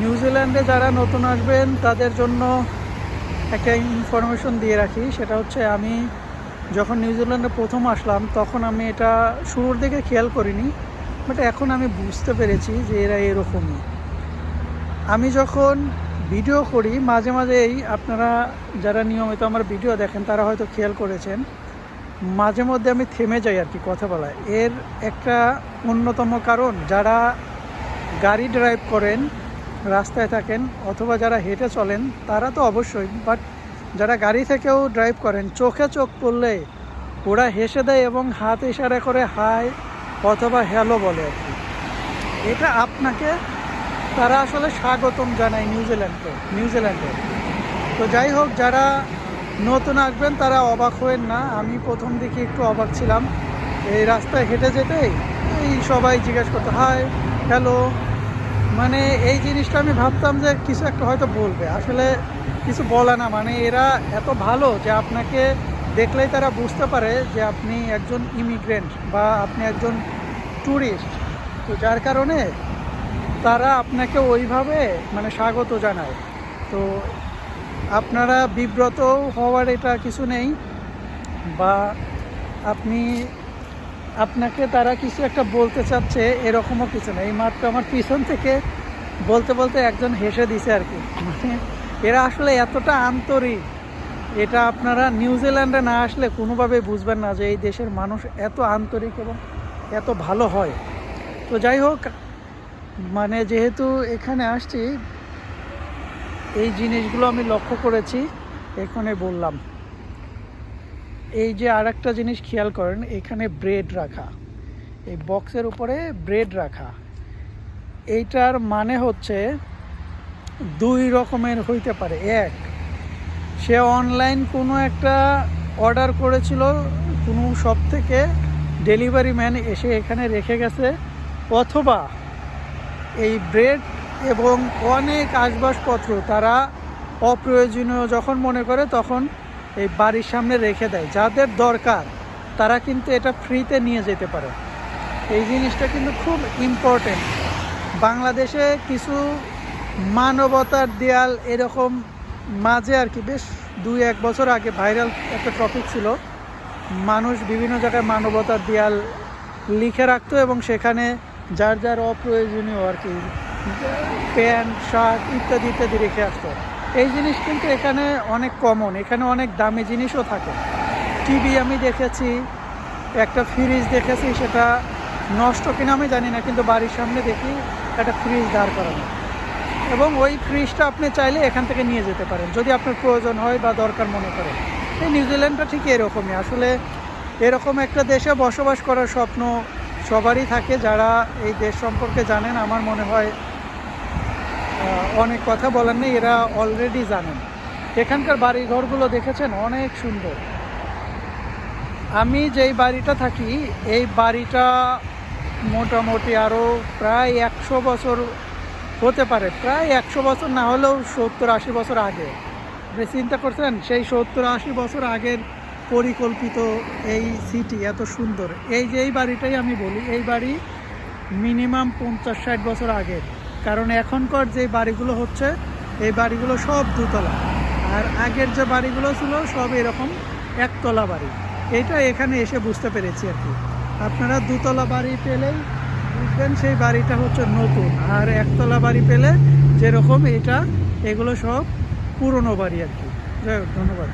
নিউজিল্যান্ডে যারা নতুন আসবেন, তাদের জন্য একটা ইনফরমেশন দিয়ে রাখি। সেটা হচ্ছে আমি যখন নিউজিল্যান্ডে প্রথম আসলাম, তখন আমি এটা শুরুর দিকে খেয়াল করিনি বাট এখন আমি বুঝতে পেরেছি যে এরা এরকমই। আমি যখন ভিডিও করি, মাঝে মাঝেই আপনারা যারা নিয়মিত আমার ভিডিও দেখেন, তারা হয়তো খেয়াল করেছেন, মাঝে মধ্যে আমি থেমে যাই আর কি কথা বলায়। এর একটা অন্যতম কারণ, যারা গাড়ি ড্রাইভ করেন রাস্তায় থাকেন অথবা যারা হেঁটে চলেন, তারা তো অবশ্যই বাট যারা গাড়ি থেকেও ড্রাইভ করেন, চোখে চোখ পড়লে ওরা হেসে দেয় এবং হাত ইশারা করে হাই অথবা হ্যালো বলে আর কি। এটা আপনাকে, তারা আসলে স্বাগতম জানায় নিউজিল্যান্ডে নিউজিল্যান্ডে তো যাই হোক, যারা নতুন আসবেন, তারা অবাক হবেন না, আমি প্রথম দিকে একটু অবাক ছিলাম। এই রাস্তায় হেঁটে যেতেই এই সবাই জিজ্ঞেস করতো হাই হ্যালো মানে এই জিনিসটা আমি ভাবতাম যে কিছু একটা হয়তো বলবে। আসলে কিছু বলে না। মানে এরা এত ভালো যে আপনাকে দেখলেই তারা বুঝতে পারে যে আপনি একজন ইমিগ্রেন্ট বা আপনি একজন ট্যুরিস্ট তো যার কারণে তারা আপনাকে ওইভাবে মানে স্বাগত জানায়। তো আপনারা বিব্রত হওয়ার এটা কিছু নেই। বা আপনি আপনাকে তারা কিছু একটা বলতে চাচ্ছে, এরকমও কিছু নেই এই মাত্র আমার পিছন থেকে বলতে বলতে একজন হেসে দিছে আর কি। মানে এরা আসলে এতটা আন্তরিক, এটা আপনারা নিউজিল্যান্ডে না আসলে কোনোভাবে বুঝবেন না যে এই দেশের মানুষ এত আন্তরিক এবং এত ভালো হয়। তো যাই হোক মানে যেহেতু এখানে আসছি, এই জিনিসগুলো আমি লক্ষ্য করেছি এখানে বললাম। এই যে আর একটা জিনিস খেয়াল করেন, এখানে ব্রেড রাখা। এই বক্সের উপরে ব্রেড রাখা। এইটার মানে হচ্ছে দুই রকমের হইতে পারে। এক, সে অনলাইন কোনো একটা অর্ডার করেছিল, কোনো শপ থেকে ডেলিভারি ম্যান এসে এখানে রেখে গেছে, অথবা এই ব্রেড এবং অনেক আসবাবপত্র তারা অপ্রয়োজনীয়, যখন মনে করে তখন এই বাড়ির সামনে রেখে দেয়। যাদের দরকার, তারা কিন্তু এটা ফ্রিতে নিয়ে যেতে পারে। এই জিনিসটা কিন্তু খুব ইম্পর্টেন্ট বাংলাদেশে কিছু মানবতার দেয়াল এরকম মাঝে আর কি, বেশ দুই এক বছর আগে ভাইরাল একটা টপিক ছিল। মানুষ বিভিন্ন জায়গায় মানবতার দেয়াল লিখে রাখতো এবং সেখানে যার যার অপ্রয়োজনীয় আর কি, প্যান্ট, শার্ট ইত্যাদি ইত্যাদি রেখে আসতো। এই জিনিস কিন্তু এখানে অনেক কমন এখানে অনেক দামি জিনিসও থাকে। টিভি আমি দেখেছি, একটা ফ্রিজ দেখেছি, সেটা নষ্ট কিনা আমি জানি না, কিন্তু বাড়ির সামনে দেখি, একটা ফ্রিজ দাঁড় করানো। এবং ওই ফ্রিজটা আপনি চাইলে এখান থেকে নিয়ে যেতে পারেন, যদি আপনার প্রয়োজন হয় বা দরকার মনে করেন। এই নিউজিল্যান্ডটা ঠিক এরকমই, আসলে এরকম একটা দেশে বসবাস করার স্বপ্ন সবারই থাকে, যারা এই দেশ সম্পর্কে জানেন, আমার মনে হয় অনেক কথা বলার নেই, এরা অলরেডি জানেন। এখানকার বাড়ি ঘরগুলো দেখেছেন, অনেক সুন্দর। আমি যেই বাড়িটা থাকি, এই বাড়িটা মোটামুটি আরও প্রায় একশো বছর হতে পারে। প্রায় একশো বছর না হলেও সত্তর আশি বছর আগে। আপনি চিন্তা করছেন, সেই সত্তর আশি বছর আগের পরিকল্পিত এই সিটি এত সুন্দর। এই যে এই বাড়িটাই আমি বলি, এই বাড়ি মিনিমাম পঞ্চাশ ষাট বছর আগের। কারণ এখনকার যে বাড়িগুলো হচ্ছে, এই বাড়িগুলো সব দুতলা। আর আগের যে বাড়িগুলো ছিল, সব এরকম একতলা বাড়ি। এটা এখানে এসে বুঝতে পেরেছি আর কি। আপনারা দুতলা বাড়ি পেলেই বুঝবেন সেই বাড়িটা হচ্ছে নতুন। আর একতলা বাড়ি পেলে যেরকম এটা, এগুলো সব পুরনো বাড়ি আর কি। যাই হোক, ধন্যবাদ।